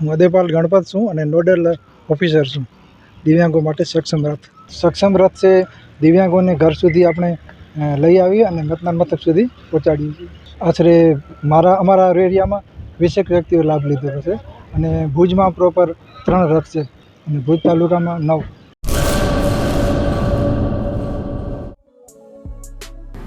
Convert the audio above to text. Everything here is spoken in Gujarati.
હું અદેપાલ ગણપત છું અને નોડલ ઓફિસર છું. દિવ્યાંગો માટે સક્ષમ રથ. સક્ષમ રથ છે દિવ્યાંગોને ઘર સુધી આપણે લઈ આવી અને મતદાન મથક સુધી પહોંચાડીએ આશરે મારા, અમારા એરિયામાં વીસેક વ્યક્તિઓ લાભ લીધેલો છે. અને ભુજમાં પ્રોપર ત્રણ રથ છે અને ભુજ તાલુકામાં નવ.